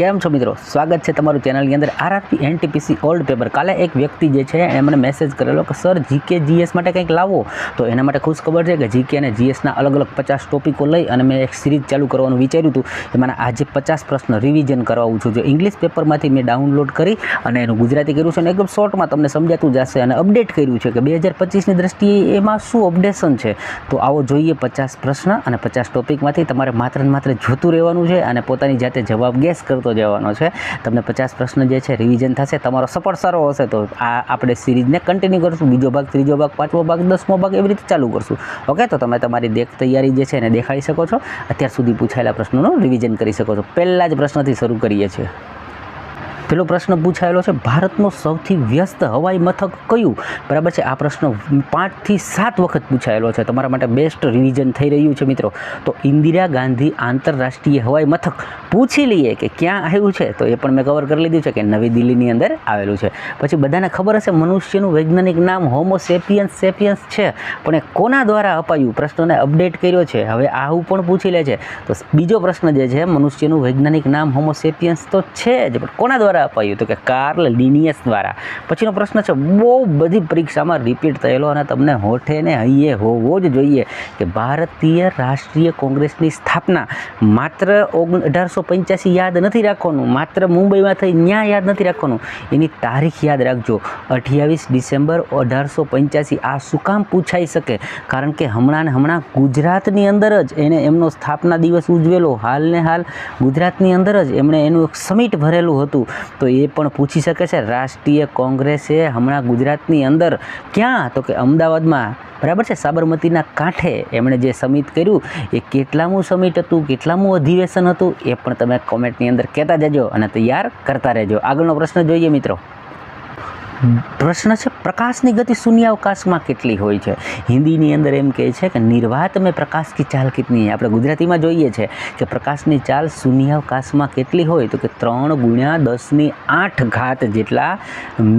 કેમ છો મિત્રો? સ્વાગત છે તમારું ચેનલની અંદર આરઆરપી એનટીપીસી ઓલ્ડ પેપર કાલે એક વ્યક્તિ જે છે એમણે મેસેજ કરેલો કે, સર જીકે જીએસ માટે કંઈક લાવો. તો એના માટે ખુશ ખબર છે કે જીકે અને જીએસના અલગ અલગ પચાસ ટોપિકો લઈ અને મેં એક સિરીઝ ચાલુ કરવાનું વિચાર્યું હતું. મને આજે પચાસ પ્રશ્ન રિવિઝન કરાવું છું. જો ઇંગ્લિશ પેપરમાંથી મેં ડાઉનલોડ કરી અને એનું ગુજરાતી કર્યું છે અને એકદમ શોર્ટમાં તમને સમજાતું જશે અને અપડેટ કર્યું છે કે, બે હજાર પચીસની દ્રષ્ટિએ એમાં શું અપડેશન છે? તો આવો જોઈએ પચાસ પ્રશ્ન અને પચાસ ટોપિકમાંથી તમારે માત્ર ને માત્ર જોતું રહેવાનું છે અને પોતાની જાતે જવાબ ગેસ કરતો જવાનો છે. તમને પચાસ પ્રશ્ન જે છે રિવિઝન થશે, તમારો સપોર્ટ સારો હશે, તો આ આપણે સિરીઝને કન્ટિન્યુ કરશું. બીજો ભાગ, ત્રીજો ભાગ, પાંચમો ભાગ, દસમો ભાગ એવી રીતે ચાલુ કરશું. ઓકે તો તમે તમારી દેખ તૈયારી જે છે એને દેખાડી શકો છો. અત્યાર સુધી પૂછાયેલા પ્રશ્નોનું રિવિઝન કરી શકો છો. પહેલાં જ પ્રશ્નથી શરૂ કરીએ છીએ. પેલો પ્રશ્ન પૂછાયેલો છે, ભારતનો સૌથી વ્યસ્ત હવાઈ મથક કયું? બરાબર છે, આ પ્રશ્ન પાંચથી સાત વખત પૂછાયેલો છે. તમારા માટે બેસ્ટ રિવિઝન થઈ રહ્યું છે મિત્રો. તો ઇન્દિરા ગાંધી આંતરરાષ્ટ્રીય હવાઈ મથક પૂછી લઈએ કે ક્યાં આવ્યું છે? તો એ પણ મેં કવર કરી લીધું છે કે નવી દિલ્હીની અંદર આવેલું છે. પછી બધાને ખબર હશે, મનુષ્યનું વૈજ્ઞાનિક નામ હોમોસેપિયન્સ સેપિયન્સ છે. પણ એ કોના દ્વારા અપાયું? પ્રશ્નને અપડેટ કર્યો છે. હવે આવું પણ પૂછી લે છે. તો બીજો પ્રશ્ન જે છે, મનુષ્યનું વૈજ્ઞાનિક નામ હોમોસેપિયન્સ તો છે જ, પણ કોના દ્વારા અપાયું હતું કે કાર્લ લિનિયસ દ્વારા. પછીનો પ્રશ્ન છે, બહુ બધી પરીક્ષામાં રિપીટ થયેલો અને તમને હોઠે ને હૈયે હોવો જ જોઈએ કે ભારતીય રાષ્ટ્રીય કોંગ્રેસની સ્થાપના માત્ર ઓગણ અઢારસો પંચ્યાસી યાદ નથી રાખવાનું, માત્ર મુંબઈમાં થઈ ન્યા યાદ નથી રાખવાનું. એની તારીખ યાદ રાખજો, અઠ્યાવીસ ડિસેમ્બર અઢારસો પંચ્યાસી. આ શું કામ પૂછાઈ શકે? કારણ કે હમણાં ને હમણાં ગુજરાતની અંદર જ એને એમનો સ્થાપના દિવસ ઉજવેલો. હાલ ને હાલ ગુજરાતની અંદર જ એમણે એનું એક સમિટ ભરેલું હતું. તો એ પણ પૂછી શકે છે, રાષ્ટ્રીય કોંગ્રેસે હમણાં ગુજરાતની અંદર ક્યાં? તો કે અમદાવાદમાં. બરાબર છે? સાબરમતીના કાંઠે એમણે જે સમિટ કર્યું, એ કેટલામું સમિટ હતું, કેટલામું અધિવેશન હતું, એ પણ તમે કોમેન્ટની અંદર કહેતા જજો અને તૈયાર કરતા રહેજો. આગળનો પ્રશ્ન જોઈએ મિત્રો. પ્રશ્ન છે, પ્રકાશની ગતિ શૂન્યાવકાશમાં કેટલી હોય છે? હિન્દીની અંદર એમ કહે છે કે નિર્વાત મેં પ્રકાશ કી ચાલ કેટલી આપણે ગુજરાતીમાં જોઈએ છે કે પ્રકાશની ચાલ શૂન્યાવકાશમાં કેટલી હોય તો કે ત્રણ ગુણ્યા દસની આઠ ઘાત જેટલા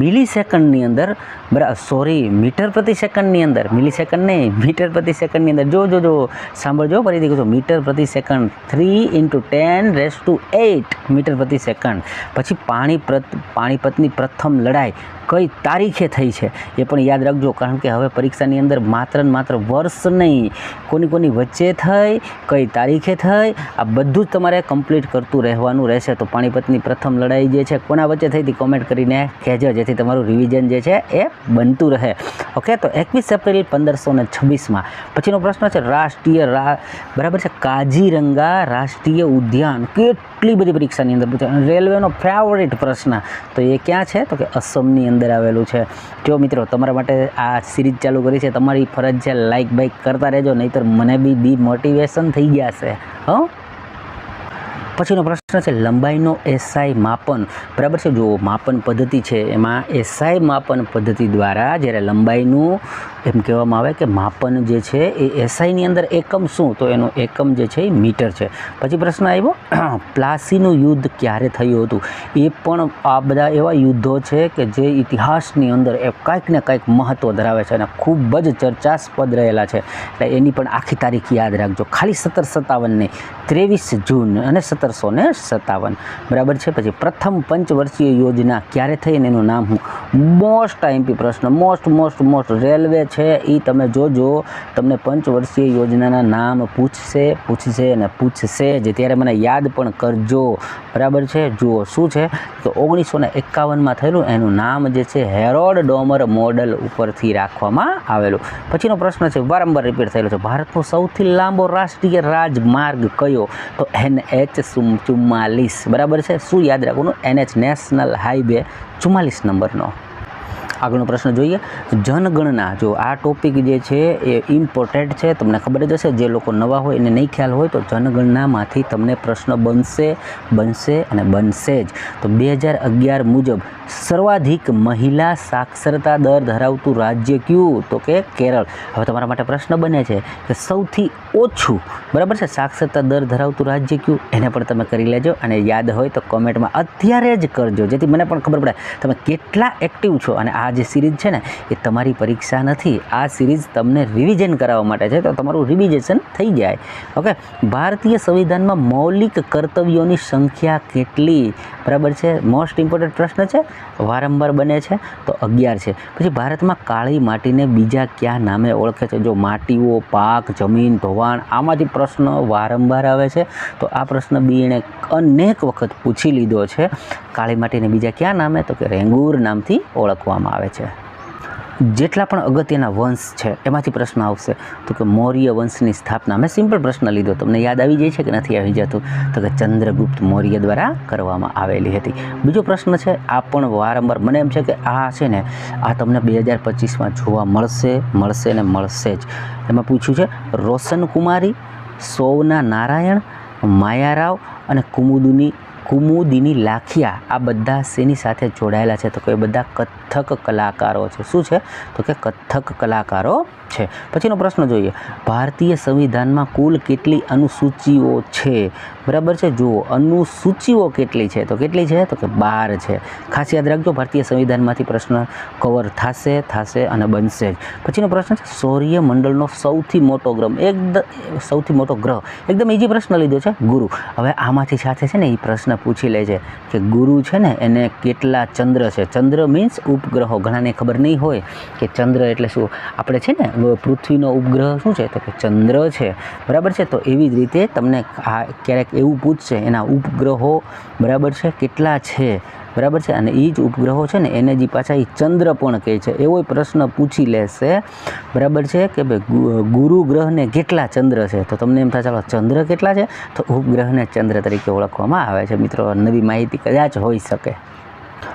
મિલી સેકન્ડની અંદર બરાબર સોરી, મીટર પ્રતિ સેકન્ડની અંદર મિલી સેકન્ડ નહીં, મીટર પ્રતિ સેકન્ડની અંદર. જો જો જો, સાંભળજો ફરીથી કહું મીટર પ્રતિ second, three into ten raise to eight metre પ્રતિ સેકન્ડ. પછી પાણીપત પાણીપતની પ્રથમ લડાઈ કઈ તારીખે થઈ છે એ પણ યાદ રાખજો, કારણ કે હવે પરીક્ષાની અંદર માત્ર ને માત્ર વર્ષ નહીં, કોની કોની વચ્ચે થઈ, કઈ તારીખે થઈ, આ બધું જ તમારે કમ્પ્લીટ કરતું રહેવાનું રહેશે. તો પાણીપતની પ્રથમ લડાઈ જે છે, કોના વચ્ચે થઈ હતી કોમેન્ટ કરીને કહેજો, જેથી તમારું રિવિઝન જે છે એ બનતું રહે. ઓકે તો એકવીસ એપ્રિલ પંદરસો ને છવ્વીસમાં. પછીનો પ્રશ્ન છે, રાષ્ટ્રીય રા, બરાબર છે કાજીરંગા રાષ્ટ્રીય ઉદ્યાન કેટલી બધી પરીક્ષાની અંદર પૂછાય? રેલવેનો ફેવરેટ પ્રશ્ન, તો એ ક્યાં છે? તો કે અસમની અંદર આવેલું છે. જો મિત્રો, તમારા માટે આ સિરીઝ ચાલુ કરી છે, તમારી ફરજ છે લાઇક બાઇક કરતા રહેજો, નહીંતર મને બી ડી મોટિવેશન થઈ ગયા છે. હં? પછીનો પ્રશ્ન છે, લંબાઈનો એસઆઈ માપન. બરાબર છે? જો માપન પદ્ધતિ છે. એમાં એસઆઈ માપન પદ્ધતિ દ્વારા જ્યારે લંબાઈનું એમ કહેવામાં આવે કે માપન જે છે, એ એસઆઈની અંદર એકમ શું? તો એનો એકમ જે છે, એ મીટર છે. પછી પ્રશ્ન આવ્યો, પ્લાસીનું યુદ્ધ ક્યારે થયું હતું? એ પણ આ બધા એવા યુદ્ધો છે કે જે ઇતિહાસની અંદર એ કાંઈક ને કાંઈક મહત્ત્વ ધરાવે છે અને ખૂબ જ ચર્ચાસ્પદ રહેલા છે. એટલે એની પણ આખી તારીખ યાદ રાખજો. ખાલી સત્તર સત્તાવનની ત્રેવીસ જૂન અને સત્તરસો ને સત્તાવન. બરાબર છે? પછી પ્રથમ પંચવર્ષીય યોજના ક્યારે થઈ અને એનું નામ હું મોસ્ટ આઈમ્પી પ્રશ્ન. મોસ્ટ મોસ્ટ મોસ્ટ રેલવે છે. એ તમે જોજો. તમને પંચવર્ષીય યોજનાના નામ પૂછશે પૂછશે અને પૂછશે જે ત્યારે મને યાદ પણ કરજો. બરાબર છે? જુઓ શું છે? તો ઓગણીસો ને એકાવનમાં થયેલું એનું નામ જે છે હેરોડ ડોમર મોડલ ઉપરથી રાખવામાં આવેલું. પછીનો પ્રશ્ન છે, વારંવાર રિપીટ થયેલો છે. ભારતનો સૌથી લાંબો રાષ્ટ્રીય રાજમાર્ગ કયો? તો એન એચ ચુમ્માલીસ બરાબર છે? શું યાદ રાખવાનું? એનએચ નેશનલ હાઈવે ચુમ્માલીસ નંબરનો. આગળનો પ્રશ્ન જોઈએ. જનગણના જો આ ટોપિક જે છે એ ઇમ્પોર્ટન્ટ છે, તમને ખબર જ હશે, જે લોકો નવા હોય એને નહીં ખ્યાલ હોય તો જનગણનામાંથી તમને પ્રશ્ન બનશે બનશે અને બનશે જ. તો બે હજાર અગિયાર મુજબ સર્વાધિક મહિલા સાક્ષરતા દર ધરાવતું રાજ્ય કયું? તો કે કેરળ. હવે તમારા માટે પ્રશ્ન બને છે કે સૌથી ઓછું, બરાબર છે, સાક્ષરતા દર ધરાવતું રાજ્ય કયું? એને પણ તમે કરી લેજો અને યાદ હોય તો કોમેન્ટમાં અત્યારે જ કરજો. જેથી મને પણ ખબર પડે તમે કેટલા એક્ટિવ છો અને આ જે સિરીઝ છે ને, એ તમારી પરીક્ષા નથી. આ સિરીઝ તમને રિવિઝન કરાવવા માટે છે, તો તમારું રિવિઝેશન થઈ જાય. ઓકે ભારતીય સંવિધાનમાં મૌલિક કર્તવ્યોની સંખ્યા કેટલી? બરાબર છે? મોસ્ટ ઇમ્પોર્ટન્ટ પ્રશ્ન છે? વારંવાર બને છે, તો અગિયાર છે. પછી ભારતમાં કાળી માટીને બીજા કયા નામે ઓળખે છે? જો માટીઓ, પાક, જમીન, ધોવાણ, આમાંથી પ્રશ્ન વારંવાર આવે છે, તો આ પ્રશ્ન બી એણે અનેક વખત પૂછી લીધો છે. કાળી માટીને બીજા કયા નામે? તો કે રેંગુર નામથી ઓળખવામાં આવે છે. જેટલા પણ અગત્યના વંશ છે, એમાંથી પ્રશ્ન આવશે. તો કે મૌર્ય વંશની સ્થાપના, મેં સિમ્પલ પ્રશ્ન લીધો. તમને યાદ આવી જાય છે કે નથી આવી જતું? તો કે ચંદ્રગુપ્ત મૌર્ય દ્વારા કરવામાં આવેલી હતી. બીજો પ્રશ્ન છે, આ પણ વારંવાર મને એમ છે કે આ છે ને, આ તમને બે હજાર પચીસમાં જોવા મળશે મળશે ને મળશે જ. એમાં પૂછ્યું છે રોશન કુમારી સૌના નારાયણ, માયારાવ અને કુમુદુની, કુમુદિની લાખિયા આ બધા શેની સાથે જોડાયેલા છે? તો કે એ બધા કથક કલાકારો છે. શું છે? તો કે કથક કલાકારો છે. પછીનો પ્રશ્ન જોઈએ. ભારતીય સંવિધાનમાં કુલ કેટલી અનુસૂચિઓ છે? બરાબર છે? જુઓ, અનુસૂચિઓ કેટલી છે? તો કેટલી છે? તો કે બાર છે. ખાસ યાદ રાખજો, ભારતીય સંવિધાનમાંથી પ્રશ્ન કવર થશે થશે અને બનશે જ. પછીનો પ્રશ્ન છે સૌર્યમંડળનો સૌથી મોટો ગ્રહ એકદમ સૌથી મોટો ગ્રહ. એકદમ ઇઝી પ્રશ્ન લીધો છે, ગુરુ. હવે આમાંથી સાથે છે ને એ પ્રશ્ન પૂછી લે છે કે ગુરુ છે ને એને કેટલા ચંદ્ર છે? ચંદ્ર મીન્સ ઉપગ્રહો ઘણાને ખબર નહીં હોય કે ચંદ્ર એટલે શું? આપણે છે ને પૃથ્વીનો ઉપગ્રહ શું છે? તો કે ચંદ્ર છે. બરાબર છે? તો એવી જ રીતે તમને આ ક્યારેક એવું પૂછશે, એના ઉપગ્રહો બરાબર છે? કેટલા છે? બરાબર છે? અને એ જ ઉપગ્રહો છે ને, એને જે પાછા એ ચંદ્ર પણ કહે છે. એવો પ્રશ્ન પૂછી લેશે, બરાબર છે? કે ભાઈ ગુરુ ગ્રહને કેટલા ચંદ્ર છે? તો તમને એમ થાય, ચાલો, ચંદ્ર કેટલા છે? તો ઉપગ્રહને ચંદ્ર તરીકે ઓળખવામાં આવે છે. મિત્રો, નવી માહિતી કદાચ હોઈ શકે.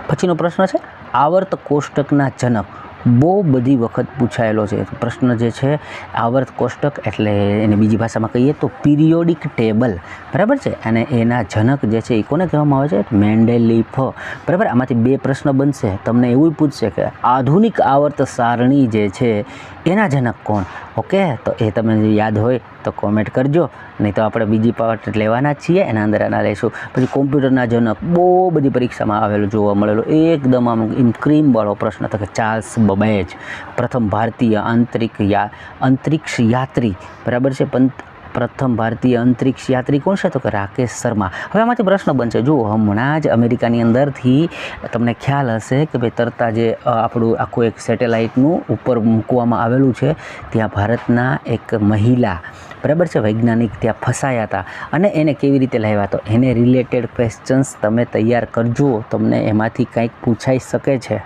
પછીનો પ્રશ્ન છે? આવર્ત કોષ્ટકના જનક. બહુ બધી વખત પૂછાયેલો છે. પ્રશ્ન જે છે, આવર્ત કોષ્ટક એટલે એને બીજી ભાષામાં કહીએ તો પિરિયોડિક ટેબલ. બરાબર છે? અને એના જનક જે છે એ કોને કહેવામાં આવે છે? મેન્ડેલીફ. બરાબર? આમાંથી બે પ્રશ્ન બનશે. તમને એવું પૂછશે કે આધુનિક આવર્ત સારણી જે છે, એના જનક કોણ? ઓકે? તો એ તમને યાદ હોય તો કોમેન્ટ કરજો. નહીં તો આપણે બીજી પાર્ટ લેવાના છીએ, એના અંદર એના લઈશું પછી કોમ્પ્યુટરના જનક બહુ બધી પરીક્ષામાં આવેલું જોવા મળેલો. એકદમ આમ ઇન્ક્રીમવાળો પ્રશ્ન તો કે ચાર્લ્સ બબેજ, પ્રથમ ભારતીય આંતરિક યા, અંતરિક્ષ યાત્રી. બરાબર છે? પંત પ્રથમ ભારતીય અંતરિક્ષ યાત્રી કોણ છે? તો કે રાકેશ શર્મા. હવે આમાંથી પ્રશ્ન બનશે. જુઓ, હમણાં જ અમેરિકાની અંદરથી તમને ખ્યાલ હશે કે ભાઈ તરતા જે આપણું આખું એક સેટેલાઇટનું ઉપર મૂકવામાં આવેલું છે, ત્યાં ભારતના એક મહિલા, બરાબર છે, વૈજ્ઞાનિક ત્યાં ફસાયા હતા. અને એને કેવી રીતે લાવ્યા? તો એને રિલેટેડ ક્વેશ્ચન્સ તમે તૈયાર કરજો. તમને એમાંથી કંઈક પૂછાઈ શકે છે.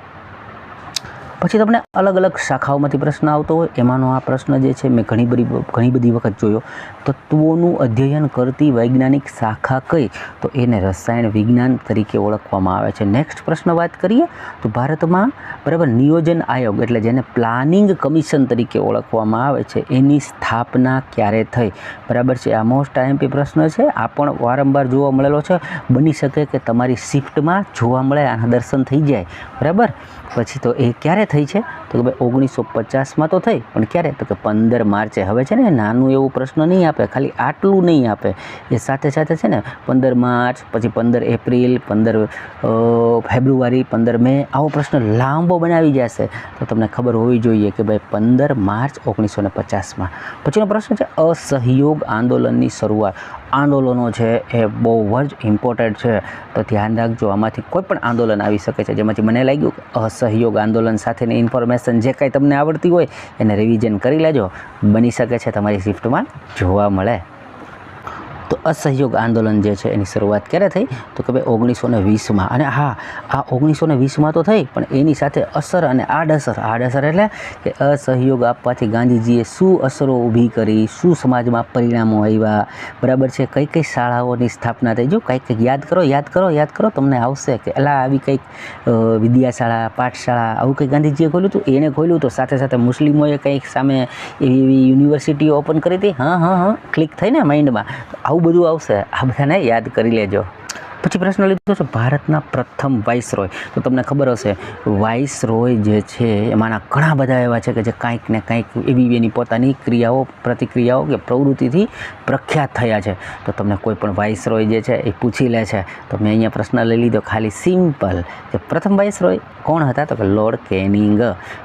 પછી તમને અલગ અલગ શાખાઓમાંથી પ્રશ્ન આવતો હોય. એમાંનો આ પ્રશ્ન જે છે, મેં ઘણી બધી ઘણી બધી વખત જોયો. તત્વોનું અધ્યયન કરતી વૈજ્ઞાનિક શાખા કઈ? તો એને રસાયણ વિજ્ઞાન તરીકે ઓળખવામાં આવે છે. નેક્સ્ટ પ્રશ્ન વાત કરીએ તો ભારતમાં, બરાબર, નિયોજન આયોગ એટલે જેને પ્લાનિંગ કમિશન તરીકે ઓળખવામાં આવે છે. એની સ્થાપના ક્યારે થઈ? બરાબર છે. આ મોસ્ટ આઈએમપી પ્રશ્ન છે. આ પણ વારંવાર જોવા મળેલો છે. બની શકે કે તમારી શિફ્ટમાં જોવા મળે, આના દર્શન થઈ જાય. બરાબર? પછી તો એ ક્યારે થઈ છે? તો કે ભાઈ ઓગણીસો પચાસમાં તો થઈ, પણ ક્યારે? તો કે પંદર માર્ચે. હવે છે ને નાનું એવું પ્રશ્ન નહીં આપે, ખાલી આટલું નહીં આપે. એ સાથે સાથે છે ને પંદર માર્ચ, પછી પંદર એપ્રિલ, પંદર ફેબ્રુઆરી, પંદર મે આવો પ્રશ્ન લાંબો બનાવી જશે. તો તમને ખબર હોવી જોઈએ કે ભાઈ પંદર માર્ચ ઓગણીસો ને પચાસમાં પછીનો પ્રશ્ન છે અસહયોગ આંદોલનની શરૂઆત. આંદોલનો છે એ બહુ જ ઇમ્પોર્ટન્ટ છે. તો ધ્યાન રાખજો, આમાંથી કોઈ પણ આંદોલન આવી શકે છે. જેમાંથી મને લાગ્યું કે અસહયોગ આંદોલન સાથેની ઇન્ફોર્મેશન જે કાંઈ તમને આવડતી હોય એને રિવિઝન કરી લેજો. બની શકે છે તમારી શિફ્ટમાં જોવા મળે. અસહયોગ આંદોલન જે છે એની શરૂઆત ક્યારે થઈ? તો કે ભાઈ ઓગણીસો ને વીસમાં. અને હા, આ ઓગણીસો ને વીસમાં તો થઈ, પણ એની સાથે અસર અને આડઅસર. આડઅસર એટલે કે અસહયોગ આપવાથી ગાંધીજીએ શું અસરો ઊભી કરી, શું સમાજમાં પરિણામો આવ્યા? બરાબર છે? કઈ કઈ શાળાઓની સ્થાપના થઈ? જો કંઈક કંઈક યાદ કરો યાદ કરો યાદ કરો, તમને આવશે કે એલા આવી કંઈક વિદ્યાશાળા, પાઠશાળા આવું કંઈક ગાંધીજીએ ખોલ્યું હતું? એણે ખોલ્યું તો સાથે સાથે મુસ્લિમોએ કંઈક સામે એવી યુનિવર્સિટીઓ ઓપન કરી હતી? હા હા હા, ક્લિક થઈને માઇન્ડમાં. આવું બધું આવશે. આ બધાને યાદ કરી લેજો. પછી પ્રશ્ન લીધો છે, ભારતના પ્રથમ વાઇસરોય. તો તમને ખબર હશે, વાઇસરોય જે છે, એમાંના ઘણા બધા એવા છે કે જે કાંઈક ને કાંઈક એવી એની પોતાની ક્રિયાઓ, પ્રતિક્રિયાઓ કે પ્રવૃત્તિથી પ્રખ્યાત થયા છે. તો તમને કોઈ પણ વાઇસરોય જે છે એ પૂછી લે છે. તો મેં અહીંયા પ્રશ્ન લઈ લીધો, ખાલી સિમ્પલ કે પ્રથમ વાઇસરોય કોણ હતા? તો કે લોર્ડ કેનિંગ.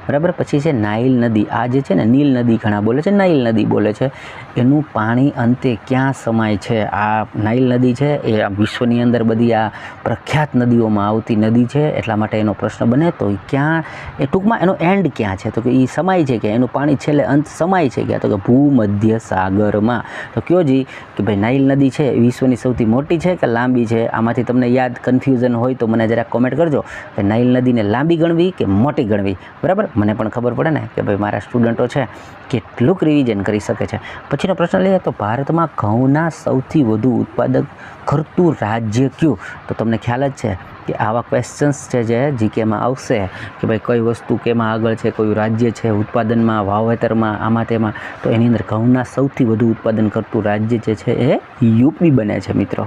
બરાબર? પછી છે, નાઇલ નદી. આ જે છે ને, નીલ નદી ઘણા બોલે છે, નાઇલ નદી બોલે છે. એનું પાણી અંતે ક્યાં સમાય છે? આ નાઇલ નદી છે, એ આ વિશ્વની અંદર બધી આ પ્રખ્યાત નદીઓમાં આવતી નદી છે, એટલા માટે એનો પ્રશ્ન બને. તો ક્યાં, એ ટૂંકમાં એનો એન્ડ ક્યાં છે? તો કે એ સમાય છે કે એનું પાણી છેલ્લે અંત સમાય છે ક્યાં? તો કે ભૂમધ્ય સાગરમાં. તો કયો જી કે ભાઈ નાઇલ નદી છે વિશ્વની સૌથી મોટી છે કે લાંબી છે? આમાંથી તમને યાદ કન્ફ્યુઝન હોય તો મને જરાક કોમેન્ટ કરજો કે નાઇલ નદીને લાંબી ગણવી કે મોટી ગણવી? બરાબર? મને પણ ખબર પડે ને કે ભાઈ મારા સ્ટુડન્ટો છે, કેટલુંક રિવિઝન કરી શકે છે. પછીનો પ્રશ્ન લઈએ તો ભારતમાં ઘઉંના સૌથી વધુ ઉત્પાદક કરતું રાજ્ય કયું? તો તમને ખ્યાલ જ છે કે આવા ક્વેશ્ચન્સ છે જે જીકેમાં આવશે કે ભાઈ કઈ વસ્તુ કેમાં આગળ છે, કયું રાજ્ય છે, ઉત્પાદનમાં, વાવેતરમાં, આમાં તેમાં. તો એની અંદર ઘઉંના સૌથી વધુ ઉત્પાદન કરતું રાજ્ય જે છે એ યુપી બને છે મિત્રો.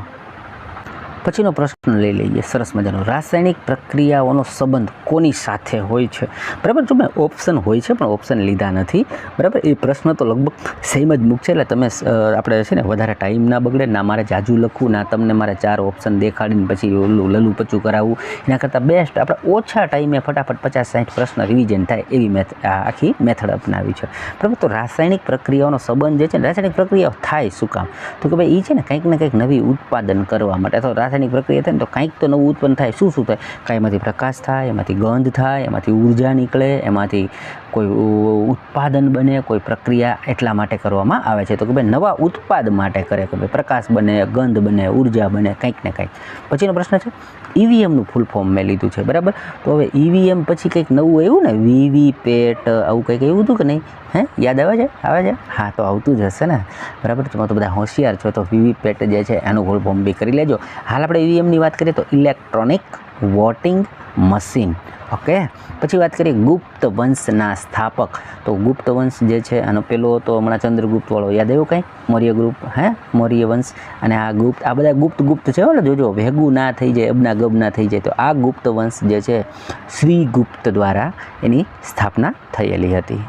પછીનો પ્રશ્ન લઈ લઈએ. સરસ મજાનો. રાસાયણિક પ્રક્રિયાઓનો સંબંધ કોની સાથે હોય છે? બરાબર? જો મેં ઓપ્શન હોય છે, પણ ઓપ્શન લીધા નથી. બરાબર? એ પ્રશ્ન તો લગભગ સેમ જ મૂકશે. એટલે તમે આપણે છે ને, વધારે ટાઈમ ના બગડે, ના મારે જાજુ લખવું, ના તમને મારે ચાર ઓપ્શન દેખાડીને પછી ઓલું લલું પચું કરાવવું. એના કરતાં બેસ્ટ આપણે ઓછા ટાઈમે ફટાફટ પચાસ સાઠ પ્રશ્ન રિવિઝન થાય એવી મેથ આખી મેથડ અપનાવી છે. બરાબર? તો રાસાયણિક પ્રક્રિયાઓનો સંબંધ જે છે ને, રાસાયણિક પ્રક્રિયાઓ થાય શું કામ? તો કે ભાઈ એ છે ને, કંઈક ને કંઈક નવી ઉત્પાદન કરવા માટે અથવા રાસાયણિક પ્રક્રિયા થાય ને તો કંઈક તો નવું ઉત્પન્ન થાય. શું શું થાય? કાંઈ એમાંથી પ્રકાશ થાય, એમાંથી ગંધ થાય, એમાંથી ઊર્જા નીકળે, એમાંથી કોઈ ઉત્પાદન બને, કોઈ પ્રક્રિયા એટલા માટે કરવામાં આવે છે. તો કે ભાઈ નવા ઉત્પાદ માટે કરે કે ભાઈ પ્રકાશ બને, ગંધ બને, ઊર્જા બને, કંઈક ને કંઈક. પછીનો પ્રશ્ન છે ઈવીએમનું ફૂલ ફોર્મ મેં લીધું છે, બરાબર? તો હવે ઈવીએમ પછી કંઈક નવું આવ્યું ને વીવી પેટ, આવું કંઈક એવું હતું કે નહીં? હે? યાદ આવે છે આવે છે હા, તો આવતું જ હશે ને. બરાબર? તમે તો બધા હોશિયાર છો, તો વીવી પેટ જે છે, એનું ફૂલ ફોર્મ બી કરી લેજો. હાલ આપણે ઈવીએમની વાત કરીએ તો ઇલેક્ટ્રોનિક વોટિંગ મશીન. ઓકે? પછી વાત કરીએ ગુપ્ત વંશના સ્થાપક. તો ગુપ્ત વંશ જે છે, આનો પેલો તો હમણાં ચંદ્રગુપ્ત વાળો યાદ આવ્યો કંઈ? મૌર્ય ગ્રુપ હે? મૌર્ય વંશ. અને આ ગુપ્ત, આ બધા ગુપ્ત ગુપ્ત છે. એટલે જોજો, ભેગું ના થઈ જાય, અબના ગબ ના થઈ જાય. તો આ ગુપ્ત વંશ જે છે, શ્રીગુપ્ત દ્વારા એની સ્થાપના થયેલી હતી.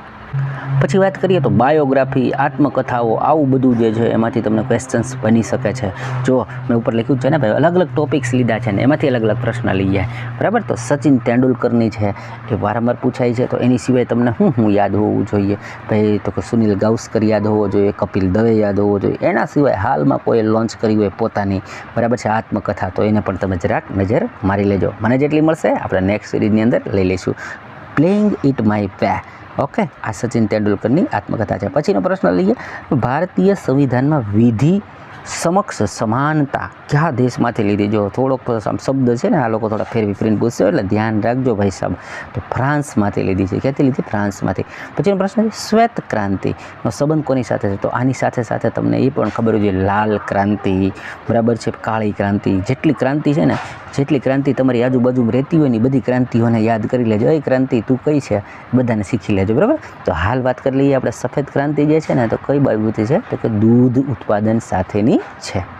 પછી વાત કરીએ તો બાયોગ્રાફી, આત્મકથાઓ, આવું બધું જે છે, એમાંથી તમને ક્વેશ્ચન્સ બની શકે છે. જો મેં ઉપર લખ્યું છે ને, ભાઈ અલગ અલગ ટોપિક્સ લીધા છે ને, એમાંથી અલગ અલગ પ્રશ્ન લઈ જાય બરાબર? તો સચિન તેંડુલકરની છે, એ વારંવાર પૂછાય છે, તો એની સિવાય તમને શું શું યાદ હોવું જોઈએ? ભાઈ, તો કે સુનિલ ગાવસ્કર યાદ હોવો જોઈએ, કપિલ દવે યાદ હોવો જોઈએ, એના સિવાય હાલમાં કોઈ લોન્ચ કરી હોય પોતાની, બરાબર છે, આત્મકથા, તો એને પણ તમે જરાક નજર મારી લેજો. મને જેટલી મળશે, આપણે નેક્સ્ટ સિરીઝની અંદર લઈ લઈશું. Playing it my way okay આ સચિન તેંડુલકરની આત્મકથા છે. પછીનો પ્રશ્ન લઈએ. ભારતીય સંવિધાનમાં વિધિ સમક્ષ સમાનતા કયા દેશમાંથી લીધી? જો થોડોક શબ્દ છે ને, આ લોકો થોડા ફેરવી ફરીને પૂછશે, એટલે ધ્યાન રાખજો ભાઈ સાહેબ. તો ફ્રાન્સમાંથી લીધી છે. ક્યાંથી લીધી? ફ્રાન્સમાંથી. પછીનો પ્રશ્ન છે, શ્વેત ક્રાંતિનો સંબંધ કોની સાથે છે? તો આની સાથે સાથે તમને એ પણ ખબર હોય લાલ ક્રાંતિ. બરાબર છે, કાળી ક્રાંતિ. જેટલી ક્રાંતિ છે ને, જેટલી ક્રાંતિ તમારી આજુબાજુમાં રહેતી હોય ને બધી ક્રાંતિઓને યાદ કરી લેજો. એ ક્રાંતિ તું કઈ છે? બધાને શીખી લેજો. બરાબર? તો હાલ વાત કરી લઈએ આપણે સફેદ ક્રાંતિ જે છે ને, તો કઈ બાબતે છે? તો કે દૂધ ઉત્પાદન સાથેની છે.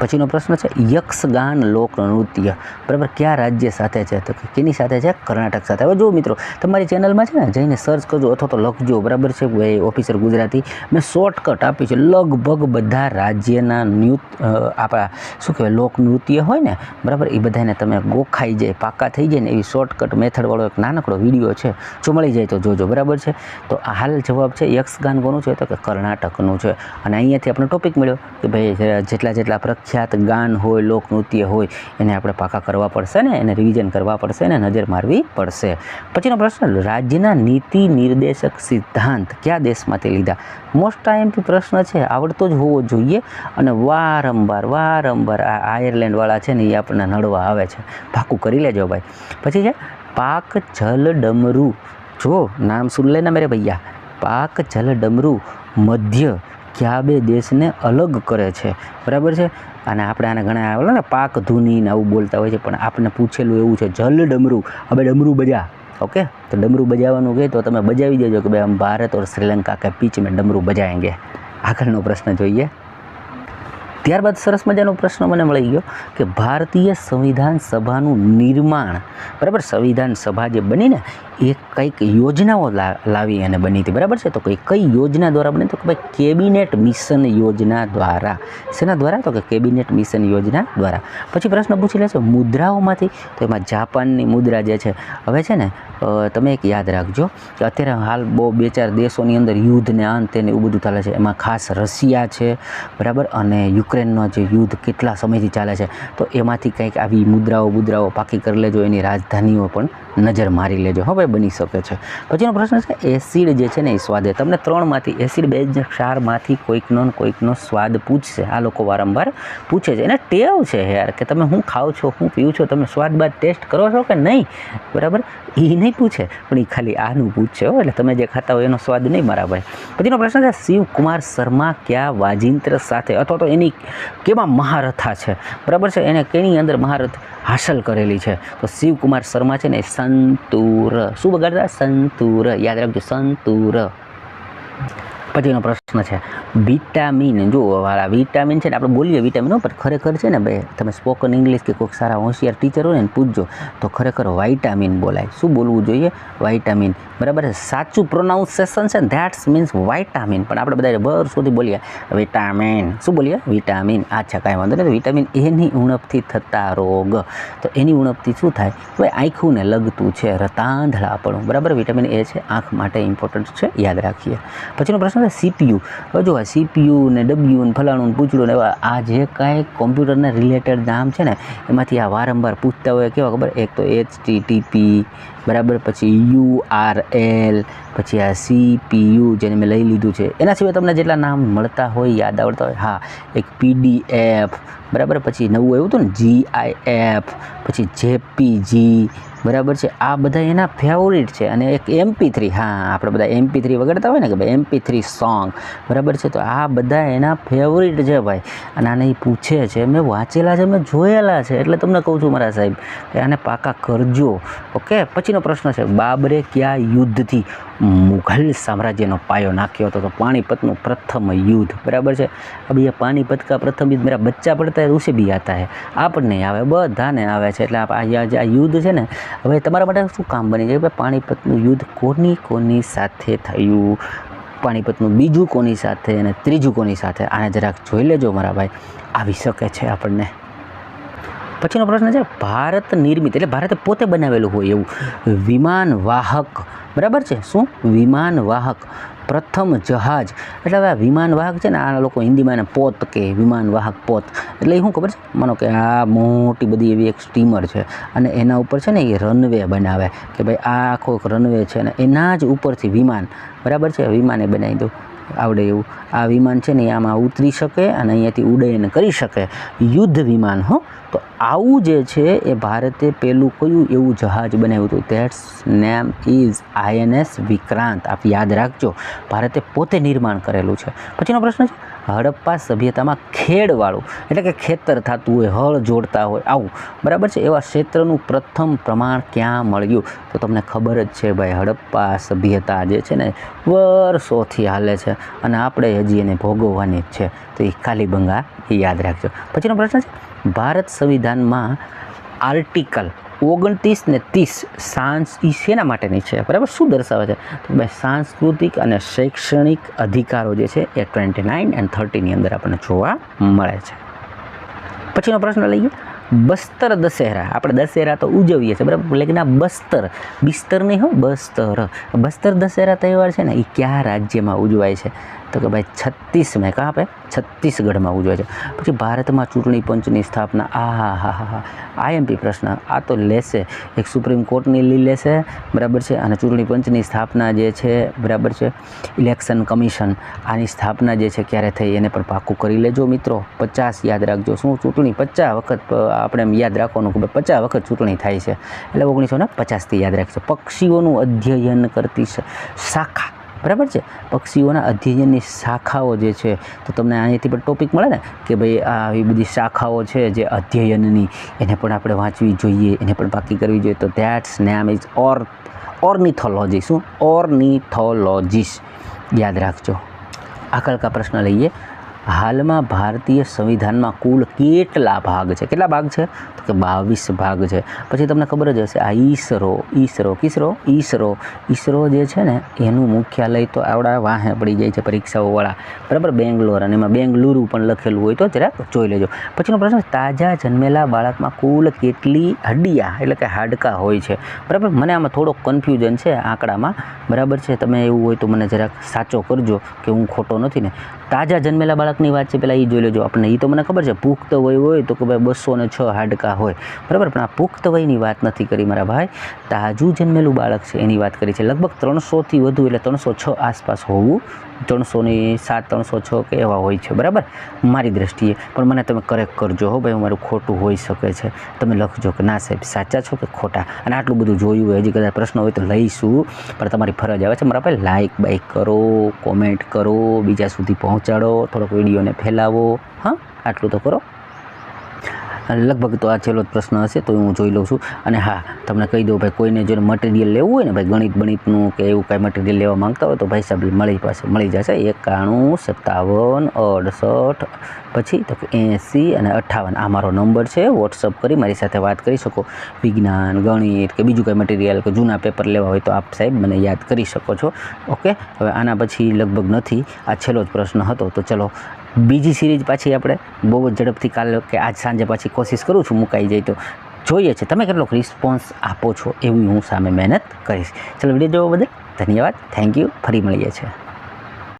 પછીનો પ્રશ્ન છે યક્ષગાન લોક નૃત્ય. બરાબર, કયા રાજ્ય સાથે છે? તો કેની સાથે છે? કર્ણાટક સાથે. હવે જો મિત્રો, તમારી ચેનલમાં છે ને, જઈને સર્ચ કરજો અથવા તો લખજો, બરાબર છે? ભાઈ ઓફિસર ગુજરાતી. મેં શોર્ટકટ આપી છે. લગભગ બધા રાજ્યના નૃત આપણા, શું કહેવાય, લોક નૃત્ય હોય ને, બરાબર, એ બધાને તમે ગોખાઈ જાય, પાકા થઈ જાય ને, એવી શોર્ટકટ મેથડવાળો એક નાનકડો વીડિયો છે. જો મળી જાય તો જોજો, બરાબર છે? તો હાલ જવાબ છે યક્ષગાન કોનું છે? તો કે કર્ણાટકનું છે. અને અહીંયાથી આપણો ટોપિક મળ્યો કે ભાઈ, જેટલા જેટલા જેટલા પ્રખ્યાત ગાન હોય લોકનૃત્ય હોય, એને આપણે પાકા કરવા પડશે ને, એને રિવિઝન કરવા પડશે ને, નજર મારવી પડશે. પછીનો પ્રશ્ન, રાજ્યના નીતિ નિર્દેશક સિદ્ધાંત કયા દેશમાંથી લીધા? મોસ્ટ ટાઈમ પ્રશ્ન છે, આવડતો જ હોવો જોઈએ અને વારંવાર વારંવાર આ આયર્લેન્ડવાળા છે ને એ આપણને નડવા આવે છે. પાકું કરી લેજો ભાઈ. પછી છે, પાક જલ ડમરું. જો નામ સુન લેના મેરે ભૈયા. પાક જલ ડમરું મધ્ય કયા બે દેશને અલગ કરે છે. બરાબર છે? અને આપણે આને ઘણા આવે ને પાક ધૂની ને આવું બોલતા હોય છે, પણ આપણને પૂછેલું એવું છે, જલ ડમરું. હવે ડમરું બજા. ઓકે? તો ડમરું બજાવવાનું કહે તો તમે બજાવી દેજો કે ભાઈ આમ ભારત ઓર શ્રીલંકા કે પીચ મેં ડમરું બજાએંગે આગળનો પ્રશ્ન જોઈએ. ત્યારબાદ સરસ મજાનો પ્રશ્ન મને મળી ગયો કે ભારતીય સંવિધાન સભાનું નિર્માણ બરાબર? સંવિધાન સભા જે બની ને, એ કંઈક યોજનાઓ લાવી અને બની હતી. બરાબર છે? તો કઈ કઈ યોજના દ્વારા બની? તો કે ભાઈ, કેબિનેટ મિશન યોજના દ્વારા. શેના દ્વારા? તો કે કેબિનેટ મિશન યોજના દ્વારા. પછી પ્રશ્ન પૂછી લે મુદ્રાઓમાંથી? તો એમાં જાપાનની મુદ્રા જે છે, હવે છે ને તમે એક યાદ રાખજો કે અત્યારે હાલ બહુ બે ચાર દેશોની અંદર યુદ્ધને અંતે ને એવું બધું ચાલે છે. એમાં ખાસ રશિયા છે, બરાબર? અને યુક્રેનનો જે યુદ્ધ કેટલા સમયથી ચાલે છે? તો એમાંથી કંઈક આવી મુદ્રાઓ મુદ્રાઓ પાકી કરી લેજો, એની રાજધાનીઓ પણ નજર મારી લેજો. હવે બની શકે છે. પછીનો પ્રશ્ન છે, એસિડ જે છે ને એ સ્વાદે. તમને ત્રણમાંથી, એસિડ બેઝ ક્ષારમાંથી કોઈકનો કોઈકનો સ્વાદ પૂછશે. આ લોકો વારંવાર પૂછે છે. એને ટેવ છે યાર, કે તમે હું ખાઓ છો, હું પીવું છો, તમે સ્વાદ બાદ ટેસ્ટ કરો છો કે નહીં? બરાબર? એ નહીં પૂછે. પણ એ ખાલી આનું પૂછશે હો. એટલે તમે જે ખાતા હોય એનો સ્વાદ નહીં મારા ભાઈ. પછીનો પ્રશ્ન છે, શિવકુમાર શર્મા કયા વાજિંત્ર સાથે અથવા તો એની કેવા મહારથા છે? બરાબર છે? એને કેની અંદર મહારથ હાંસલ કરેલી છે? તો શિવકુમાર શર્મા છે ને સંતુર. શું બગાડતા? સંતુર. યાદ રાખજો સંતુર. પછીનો પ્રશ્ન છે. વિટામિન જો વાળા વિટામિન છે ને, આપણે બોલીએ વિટામિન પણ ખરેખર છે ને ભાઈ તમે સ્પોકન ઇંગ્લિશ કે કોઈક સારા હોશિયાર ટીચર હોય ને પૂછજો, તો ખરેખર વાઇટામિન બોલાય. શું બોલવું જોઈએ? વાઇટામિન બરાબર છે? સાચું પ્રોનાઉન્સેશન છે ને ધેટ્સ મીન્સ વાઇટામિન પણ આપણે બધા સુધી બોલીએ. વિટામિન શું બોલીએ? વિટામિન અચ્છા, કાંઈ વાંધો નહીં વિટામિન એની ઉણપથી થતા રોગ. તો એની ઉણપથી શું થાય? ભાઈ આંખુંને લગતું છે, રતાંધળાપણું. બરાબર? વિટામિન એ છે, આંખ માટે ઇમ્પોર્ટન્ટ છે, યાદ રાખીએ. પછીનો પ્રશ્ન છે સીપીયુ હવે જો આ સીપીયુ ને ડબલ્યુ ને ફલાણું ને પૂછડું ને આ જે કાંઈ કોમ્પ્યુટરને રિલેટેડ નામ છે ને, એમાંથી આ વારંવાર પૂછતા હોય, કેવા ખબર? એક તો એચ ટીપી બરાબર? પછી યુ આર એલ, પછી આ સીપીયુ જેને મેં લઈ લીધું છે. એના સિવાય તમને જેટલા નામ મળતા હોય, યાદ આવડતા હોય, હા, એક પીડીએફ બરાબર? પછી નવું આવ્યું હતું ને જીઆઈએફ પછી જેપીજી બરાબર છે? આ બધા એના ફેવરિટ છે. અને એક એમપી થ્રી, હા, આપણે બધા એમપી થ્રી વગાડતા હોય ને કે ભાઈ એમપી થ્રી સોંગ બરાબર છે? તો આ બધા એના ફેવરિટ છે ભાઈ. અને આને એ પૂછે છે, મેં વાંચેલા છે, મેં જોયેલા છે. એટલે તમને કહું છું મારા સાહેબ, કે આને પાકા કરજો, ઓકે? પછીનો પ્રશ્ન છે. બાબરે કયા યુદ્ધથી મુઘલ સામ્રાજ્યનો પાયો નાખ્યો હતો? તો પાણીપતનું પ્રથમ યુદ્ધ, બરાબર છે? અબ એ પાણીપત કા પ્રથમ યુદ્ધ, મેરા બચ્ચા પડતા હે બી આતા હે. આપણને આવે, બધાને આવે છે. એટલે આ આ યુદ્ધ છે ને, હવે તમારા માટે શું કામ બની જાય પાણીપતનું યુદ્ધ કોની કોની સાથે થયું? પાણીપતનું બીજું કોની સાથે અને ત્રીજું કોની સાથે? આને જરાક જોઈ લેજો મારા ભાઈ. આવી શકે છે આપણને. પછીનો પ્રશ્ન છે, ભારત નિર્મિત એટલે ભારતે પોતે બનાવેલું હોય એવું. વિમાન વાહક, બરાબર છે? શું? વિમાન વાહક, પ્રથમ જહાજ. એટલે હવે આ વિમાન વાહક છે ને, આ લોકો હિન્દીમાં એને પોત કે, વિમાન વાહક પોત. એટલે એ શું ખબર છે? માનો કે આ મોટી બધી એવી એક સ્ટીમર છે અને એના ઉપર છે ને એ રનવે બનાવે. કે ભાઈ આ આખો રનવે છે ને, એના જ ઉપરથી વિમાન, બરાબર છે? વિમાને બનાવી દઉં આવડે એવું. આ વિમાન છે ને આમાં ઉતરી શકે અને અહીંયાથી ઉડયન કરી શકે. યુદ્ધ વિમાન, હો. તો આવું જે છે એ ભારતે પેલું કયું એવું જહાજ બનાવ્યું હતું? That's name is INS Vikrant. આપ યાદ રાખજો. ભારતે પોતે નિર્માણ કરેલું છે. પછીનો પ્રશ્ન છે? હડપ્પા સભ્યતામાં ખેડવાળું, એટલે કે ખેતર થતું હોય, હળ જોડતા હોય, આવું. બરાબર છે? એવા ક્ષેત્રનું પ્રથમ પ્રમાણ ક્યાં મળ્યું? તો તમને ખબર જ છે ભાઈ, હડપ્પા સભ્યતા જે છે ને વર્ષોથી હાલે છે અને આપણે હજી એને ભોગવવાની જ છે. તો એ કાલીબંગા યાદ રાખજો. પછીનો પ્રશ્ન છે, ભારત સંવિધાનમાં આર્ટિકલ ઓગણત્રીસ ને ત્રીસ સાંસ એ શેના માટેની છે? બરાબર, શું દર્શાવે છે? તો ભાઈ સાંસ્કૃતિક અને શૈક્ષણિક અધિકારો જે છે એ ટ્વેન્ટી નાઇન એન્ડ થર્ટીની અંદર આપણને જોવા મળે છે. પછીનો પ્રશ્ન લઈએ બસ્તર દશેરા, આપણે દશેરા તો ઉજવીએ છીએ, બરાબર? આ બસ્તર. બિસ્તર નહીં હો, બસ્તર. બસ્તર દશેરા તહેવાર છે ને એ કયા રાજ્યમાં ઉજવાય છે? તો કે ભાઈ છત્તીસ મેં કહા આપે છત્તીસગઢમાં ઉજવે છે. પછી ભારતમાં ચૂંટણી પંચની સ્થાપના, આ હા હા હા હા. આઈએમપી પ્રશ્ન, આ તો લેશે. એક સુપ્રીમ કોર્ટની લી લેશે, બરાબર છે? અને ચૂંટણી પંચની સ્થાપના જે છે, બરાબર છે? ઇલેક્શન કમિશન, આની સ્થાપના જે છે, ક્યારે થઈ એને પણ પાકું કરી લેજો મિત્રો. પચાસ યાદ રાખજો. શું ચૂંટણી પચાસ વખત આપણે યાદ રાખવાનું કે પચાસ વખત ચૂંટણી થાય છે. એટલે ઓગણીસો ને પચાસથી યાદ રાખજો. પક્ષીઓનું અધ્યયન કરતી શાખા. બરાબર છે? પક્ષીઓના અધ્યયનની શાખાઓ જે છે, તો તમને અહીંયાથી પણ ટોપિક મળે ને કે ભાઈ આવી બધી શાખાઓ છે જે અધ્યયનની, એને પણ આપણે વાંચવી જોઈએ, એને પણ પાકી કરવી જોઈએ. તો that's name is or ornithology શું? ઓર્નિથોલોજીસ યાદ રાખજો. આગળ પ્રશ્ન લઈએ. હાલમાં ભારતીય સંવિધાનમાં કુલ કેટલા ભાગ છે? કેટલા ભાગ છે? તો કે બાવીસ ભાગ છે. પછી તમને ખબર જ હશે, આ ઈસરો ઈસરો, કિસરો, ઈસરો. ઈસરો જે છે ને, એનું મુખ્યાલય તો આવડા વાહે પડી જાય છે પરીક્ષાઓવાળા. બરાબર? બેંગ્લોર, અને એમાં બેંગલુરુ પણ લખેલું હોય તો જરાક જોઈ લેજો. પછીનો પ્રશ્ન તાજા જન્મેલા બાળકમાં કુલ કેટલી હડિયા એટલે કે હાડકા હોય છે? બરાબર? મને આમાં થોડોક કન્ફ્યુઝન છે આંકડામાં. બરાબર છે? તમે એવું હોય તો મને જરાક સાચો કરજો કે હું ખોટો નથી ને. તાજા જન્મેલા બાળકની વાત છે પહેલાં એ જોઈ લેજો આપણને એ તો મને ખબર છે, પુખ્ત વય હોય તો કે ભાઈ બસો ને છ હાડકા હોય. બરાબર? પણ આ પુખ્ત વયની વાત નથી કરી મારા ભાઈ. તાજું જન્મેલું બાળક છે, એની વાત કરી છે. લગભગ ત્રણસોથી વધુ એટલે ત્રણસો છ આસપાસ હોવું ત્રણસોની સાત, ત્રણસો છ કે એવા હોય છે, બરાબર? મારી દ્રષ્ટિએ. પણ મને તમે કરેક્ટ કરજો હો ભાઈ મારું ખોટું હોઈ શકે છે. તમે લખજો કે ના સાહેબ, સાચા છો કે ખોટા? અને આટલું બધું જોયું હોય, હજી કદાચ પ્રશ્ન હોય તો લઈશું. પણ તમારી ફરજ આવે છે. મારા ભાઈ લાઇક બાઇક કરો કોમેન્ટ કરો, બીજા સુધી પહોંચાડો થોડોક વિડીયોને ફેલાવો. હા આટલું તો કરો. લગભગ તો આ છેલ્લો જ પ્રશ્ન હશે તો હું જોઈ લઉં છું. અને હા, તમને કહી દઉં ભાઈ, કોઈને જો મટીરિયલ લેવું હોય ને ભાઈ, ગણિત બણિતનું કે એવું કાંઈ મટીરિયલ લેવા માંગતા હોય તો ભાઈ સાહેબ મળી પાસે, મળી જશે. એકાણું, સત્તાવન, અડસઠ, પછી તો એંસી અને અઠ્ઠાવન. આ મારો નંબર છે વોટ્સઅપ કરી મારી સાથે વાત કરી શકો. વિજ્ઞાન, ગણિત કે બીજું કાંઈ મટીરિયલ કે જૂના પેપર લેવા હોય તો આપ સાહેબ મને યાદ કરી શકો છો. ઓકે? હવે આના પછી લગભગ નથી. આ છેલ્લો જ પ્રશ્ન હતો. તો ચલો બીજી સિરીઝ પાછી આપણે બહુ જ ઝડપથી કાલે કે આજ સાંજે પાછી કોશિશ કરું છું મુકાઈ જાય તો. જોઈએ છે, તમે કેટલોક રિસ્પોન્સ આપો છો એવી હું સામે મહેનત કરીશ. ચલો વીડિયો જોવા બદલ ધન્યવાદ થેન્ક યુ ફરી મળીએ છીએ.